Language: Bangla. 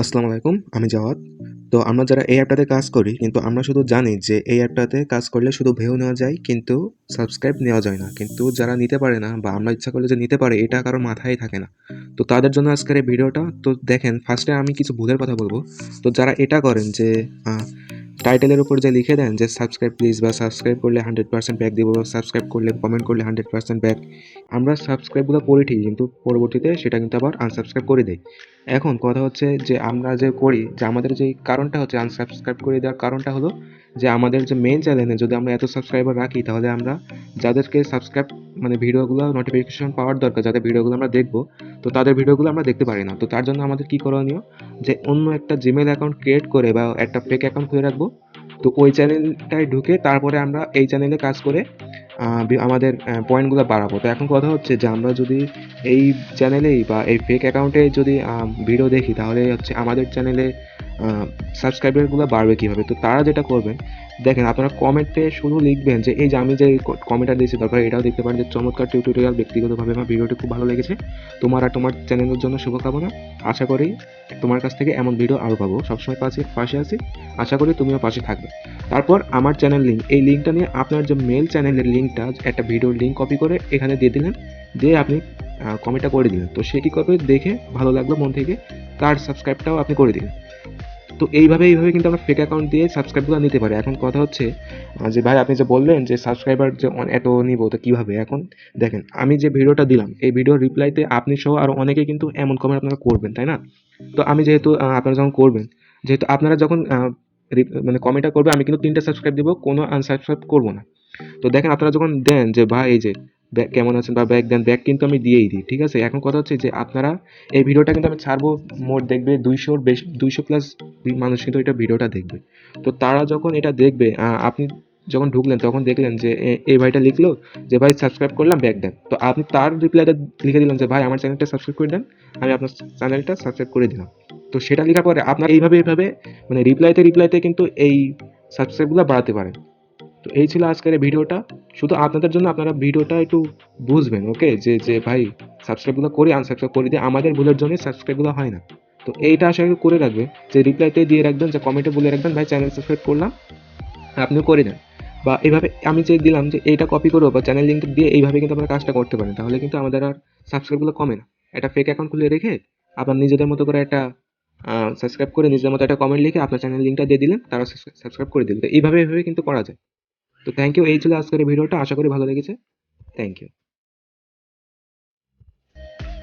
আসসালামু আলাইকুম, আমি জাওয়াদ তো আমরা যারা এই অ্যাপটাতে কাজ করি, কিন্তু আমরা শুধু জানি যে এই অ্যাপটাতে কাজ করলে শুধু ভেউ নেওয়া যায়, কিন্তু সাবস্ক্রাইব নেওয়া যায় না। কিন্তু যারা নিতে পারে না বা আমরা ইচ্ছা করলে যে নিতে পারে, এটা কারও মাথায় থাকে না। তো তাদের জন্য আজকের এই ভিডিওটা, তো দেখেন ফার্স্টে আমি কিছু ভুলের কথা বলব। তো যারা এটা করেন যে টাইটেলের উপর যে লিখে দেন যে সাবস্ক্রাইব প্লিজ বা সাবস্ক্রাইব করলে হান্ড্রেড পার্সেন্ট ব্যাক দিব সাবস্ক্রাইব করলে কমেন্ট করলে হান্ড্রেড পার্সেন্ট ব্যাক আমরা সাবস্ক্রাইবগুলো করি ঠিক কিন্তু পরবর্তীতে সেটা কিন্তু আবার আনসাবস্ক্রাইব করে দেয় এখন কথা হচ্ছে যে আমরা যে করি, যে আমাদের যে কারণটা হচ্ছে আনসাবস্ক্রাইব করে দেওয়ার কারণটা হলো যে আমাদের যে মেন চ্যানেলে যদি আমরা এত সাবস্ক্রাইবার রাখি, তাহলে আমরা যাদেরকে সাবস্ক্রাইব মানে ভিডিওগুলো নোটিফিকেশন পাওয়ার দরকার, যাদের ভিডিওগুলো আমরা দেখব, তো তাদের ভিডিওগুলো আমরা দেখতে পারি না। তো তার জন্য আমাদের কী করণীয়? যে অন্য একটা জিমেল অ্যাকাউন্ট ক্রিয়েট করে বা একটা ফেক অ্যাকাউন্ট খুলে রাখব তো ওই চ্যানেলটায় ঢুকে তারপরে আমরা এই চ্যানেলে কাজ করে আমাদের পয়েন্টগুলো বাড়াবো। তো এখন কথা হচ্ছে যে আমরা যদি এই চ্যানেলেই বা এই ফেক অ্যাকাউন্টে যদি ভিডিও দেখি, তাহলে হচ্ছে আমাদের চ্যানেলে সাবস্ক্রাইবারগুলো বাড়বে কীভাবে? তো তারা যেটা করবেন দেখেন আপনারা কমেন্টে শুধু লিখবেন যে, এই যে আমি যে কমেন্টটা দিয়েছি দরকার এটাও দেখতে পারেন যে চমৎকার টিউটোরিয়াল ব্যক্তিগতভাবে আমার ভিডিওটি খুব ভালো লেগেছে। তোমার আর তোমার চ্যানেলের জন্য শুভকামনা। আশা করি তোমার কাছ থেকে এমন ভিডিও আরও পাবো। সবসময় পাশে পাশে আছি। আশা করি তুমিও পাশে থাকবে। তারপর আমার চ্যানেল লিঙ্ক এই লিঙ্কটা নিয়ে আপনার যে মেল চ্যানেলের লিঙ্কটা একটা ভিডিওর লিঙ্ক কপি করে এখানে দিয়ে দিলেন। দিয়ে আপনি কমেন্টটা করে দিলেন। তো সে কী করবে? দেখে ভালো লাগল মন থেকে, তার সাবস্ক্রাইবটাও আপনি করে দিলেন। তো এইভাবে এইভাবে কিন্তু আমরা ফেক অ্যাকাউন্ট দিয়ে সাবস্ক্রাইবগুলো নিতে পারি। এখন কথা হচ্ছে যে ভাই আপনি যে বললেন যে সাবস্ক্রাইবার যে এত নিব, তো কীভাবে? এখন দেখেন, আমি যে ভিডিওটা দিলাম, এই ভিডিওর রিপ্লাইতে আপনি সহ আরও অনেকে কিন্তু এমন কমেন্ট আপনারা করবেন, তাই না? তো আমি যেহেতু আপনারা যখন করবেন, যেহেতু আপনারা যখন মানে কমেন্টটা করবে, আমি কিন্তু তিনটা সাবস্ক্রাইব দিব, কোনো আনসাবস্ক্রাইব করব না। তো দেখেন, আপনারা যখন দেন যে ভাই এই যে কেমন আছেন বা ব্যাক দেন ব্যাক কিন্তু আমি দিয়েই দিই, ঠিক আছে? এখন কথা হচ্ছে যে আপনারা এই ভিডিওটা কিন্তু আমি ছাড়বো মোট দেখবে দুইশোর বেশি, দুইশো প্লাস মানুষ কিন্তু এটা ভিডিওটা দেখবে। তো তারা যখন এটা দেখবে আপনি যখন ঢুকলেন, তখন দেখলেন যে এই ভাইটা লিখলো যে, ভাই সাবস্ক্রাইব করলাম ব্যাক দেন। তো আপনি তার রিপ্লাইটা লিখে দিলেন যে, ভাই, আমার চ্যানেলটা সাবস্ক্রাইব করে দেন, আমি আপনার চ্যানেলটা সাবস্ক্রাইব করে দিলাম। তো সেটা লেখার পরে আপনার এইভাবে এইভাবে মানে রিপ্লাইতে রিপ্লাইতে কিন্তু এই সাবস্ক্রাইবগুলো বাড়াতে পারেন। তো এই ছিল আজকের এই ভিডিওটা। শুধু আপনাদের জন্য আপনারা ভিডিওটা একটু বুঝবেন ওকে যে যে ভাই সাবস্ক্রাইবগুলো করে আনসাবস্ক্রাইব করে দিয়ে আমাদের ভুলের জন্য সাবস্ক্রাইবগুলো হয় না। তো এইটা আশা করি করে রাখবে যে রিপ্লাইতে দিয়ে রাখবেন, যে কমেন্টে বলে রাখবেন, ভাই চ্যানেল সাবস্ক্রাইব করলাম, আপনিও করে দেন। বা এইভাবে আমি যে দিলাম যে এইটা কপি করব বা চ্যানেল লিঙ্ক দিয়ে এইভাবে কিন্তু আপনারা কাজটা করতে পারেন, তাহলে কিন্তু আমাদের আর সাবস্ক্রাইবগুলো কমে না। একটা ফেক অ্যাকাউন্ট খুলে রেখে আপনার নিজেদের মতো করে একটা সাবস্ক্রাইব করে নিজেদের মতো একটা কমেন্ট লিখে আপনার চ্যানেল লিঙ্কটা দিয়ে দিলেন, তারা সাবস্ক্রাইব করে দিলেন। তো এইভাবে এইভাবে কিন্তু করা যায়। তো থ্যাংক ইউ এই ছিল আজকের ভিডিওটা আশা করি ভালো লেগেছে। Thank you